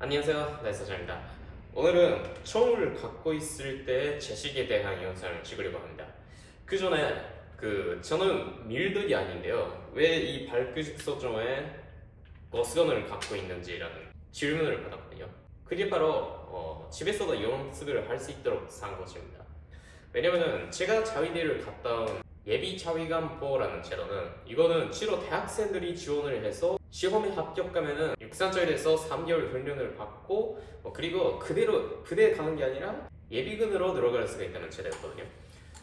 안녕하세요 나이사장입니다. 오늘은 총을 갖고 있을 때 제식에 대한 영상을 찍으려고 합니다. 그 전에 그 저는 밀들이 아닌데요. 왜 이 발크식 소총에 거스건을 갖고 있는지라는 질문을 받았거든요. 그게 바로 어, 집에서도 연습을 할 수 있도록 산 것입니다. 왜냐면은 제가 자위대를 갔다 온 예비 자위관보라는 제도는 이거는 주로 대학생들이 지원을 해서 시험에 합격하면은 육산절에서 3개월 훈련을 받고 어, 그리고 그대로 부대에 가는 게 아니라 예비군으로 들어갈 수가 있다는 제도였거든요.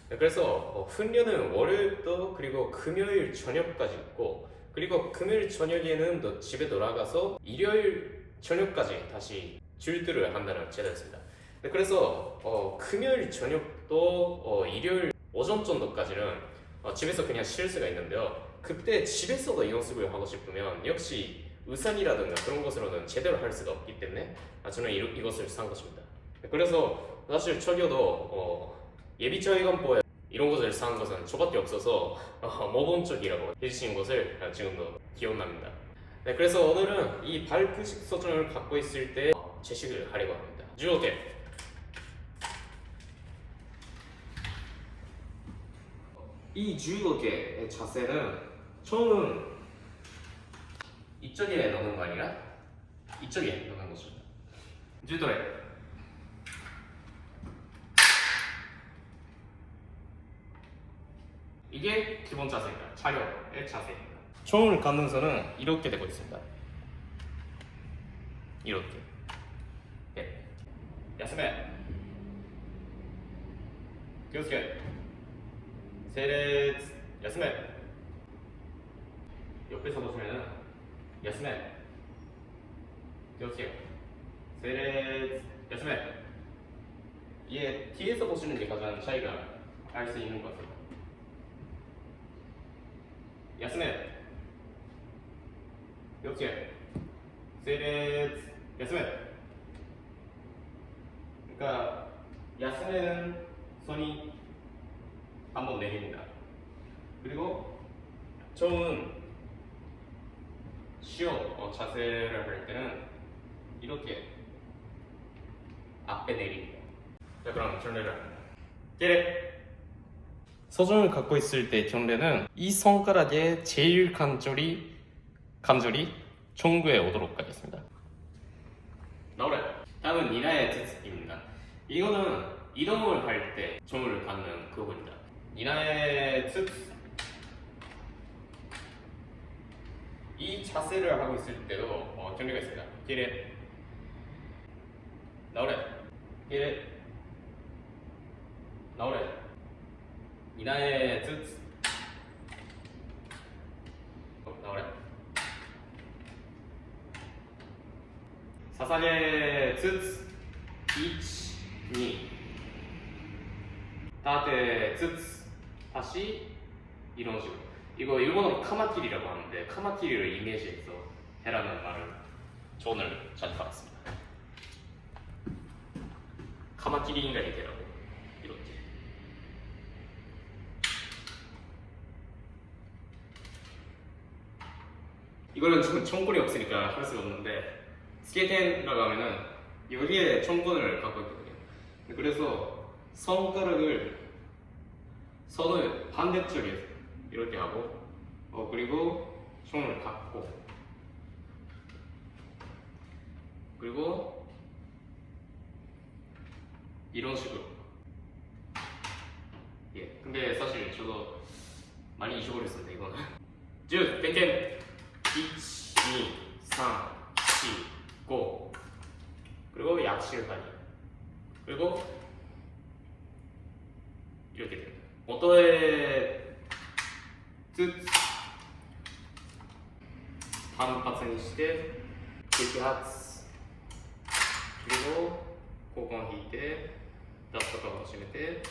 그래서 어, 훈련은 월요일도 그리고 금요일 저녁까지 있고 그리고 금요일 저녁에는 또 집에 돌아가서 일요일 저녁까지 다시 줄들을 한다는 제도였습니다. 네, 그래서 어, 금요일 저녁도 어, 일요일 오전 정도까지는 어, 집에서 그냥 쉴 수가 있는데요. 그때 집에서도 연습을 하고 싶으면 역시 의산이라든가 그런 것으로는 제대로 할 수가 없기 때문에 아, 저는 이, 이것을 산 것입니다. 그래서 사실 저기도 어, 예비 저희관보에 이런 것을 산 것은 저밖에 없어서 어, 모범 쪽이라고 해주신 것을 아, 지금도 기억납니다. 네, 그래서 오늘은 이 발크식 소정을 갖고 있을 때 어, 제식을 하려고 합니다. 주어게 이 주의고개의 자세는 처음은 이쪽에 넣는 거 아니라 이쪽에 넣는 것입니다. 주도래. 이게 기본 자세입니다. 촬영의 자세입니다. 총을 갖는 선은 이렇게 되고 있습니다. 이렇게. 예. 야스메. 교수께. 세례 야스메 옆에서 보시면은 야스메 교수요. 세례 야스메 이게 뒤에서 보시는 게 가장 차이가 알 수 있는 것 같아요 야스메 교수요. 세례 야스메 그러니까 야스메는 손이 한번 내립니다. 그리고 처음 시어 어, 자세를 할 때는 이렇게 앞에 내립니다. 자 그럼 전례를. 깨래 서정을 갖고 있을 때 경례는 이 손가락의 제일 간절이 간절이 총구에 오도록 하겠습니다. 나오래. 다음은 니나의 특습입니다. 이거는 이동을 할때 총을 갖는 그거입니다. 이나의 특. 이 자세를 하고 있을 때도 어, 경계가 있습니다. 길에 나오래. 길에 나오래. 이나의 특. 어, 나오래. 사사제 특. 이치 니. 다테 특. 다시 이런 식으로 이거 일본어로 카마키리라고 하는데 카마키리를 이미지해서 해라는 말을 조언을 자주 받았습니다. 카마키리 인간이 되라고 이렇게. 이거는 좀 총권이 없으니까 할 수가 없는데 스케이텐이라고 하면은 여기에 총권을 갖고 있거든요. 그래서 손가락을 손을 반대쪽에 이렇게 하고 어 그리고 손을 갖고 그리고 이런 식으로. 예 근데 사실 저도 많이 잊어버렸습니다 이거는. 즉 땡땡! 1 2 3 4 5 그리고 약실하기 그리고 이렇게 됩니다. 元へつつ反発にして摘発それを交換を引いてダストカバーを閉めて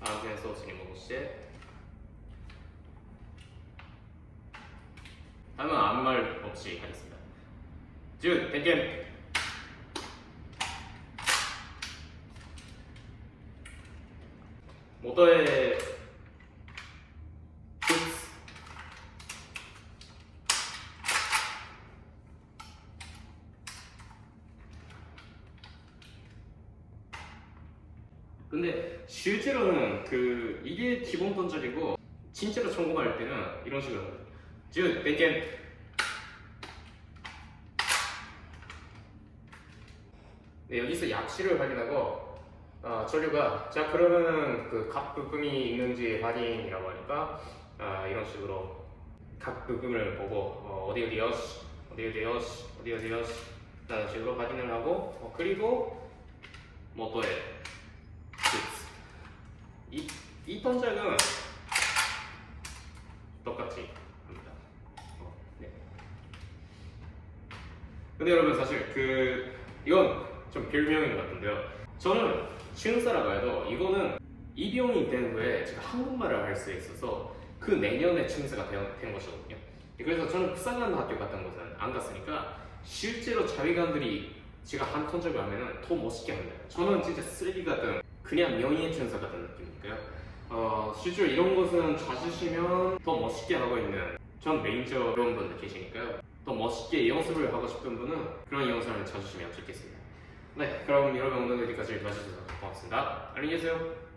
安全装置に戻して。多分あんまり落ちい感じですね10点検元へ。 근데 실제로는 그 이게 기본 동작이고 진짜로 성공할 때는 이런 식으로. 즉, 뱅겐 네, 여기서 약치를 확인하고 어, 전류가 자 그러면은 그 각 부품이 있는지 확인이라고 하니까 아, 이런 식으로 각 부품을 보고 어, 디 어디였어 어디 어디였어 어디 어디였어 라는 식으로 확인을 하고 어, 그리고 모터에 이, 이 동작은 똑같이 합니다. 어, 네. 근데 여러분 사실 그 이건 좀 별명인 것 같은데요. 저는 신사라고 해도 이거는 입용이 된 후에 제가 한국말을 할 수 있어서 그 내년에 춘사가 된, 된 것이거든요. 그래서 저는 부산한 학교 같은 곳은 안 갔으니까 실제로 자위관들이 제가 한 턴적을 하면은 더 멋있게 합니다. 저는 진짜 쓰레기 같은 그냥 명예의 춘사 같은 느낌이니까요. 어, 실제로 이런 것은 찾으시면 더 멋있게 하고 있는 전 매니저 그런 분들 계시니까요. 더 멋있게 연습을 하고 싶은 분은 그런 영상을 찾으시면 좋겠습니다. 네, 그럼 여러분 오늘 여기까지 봐주셔서 고맙습니다. 안녕히 계세요.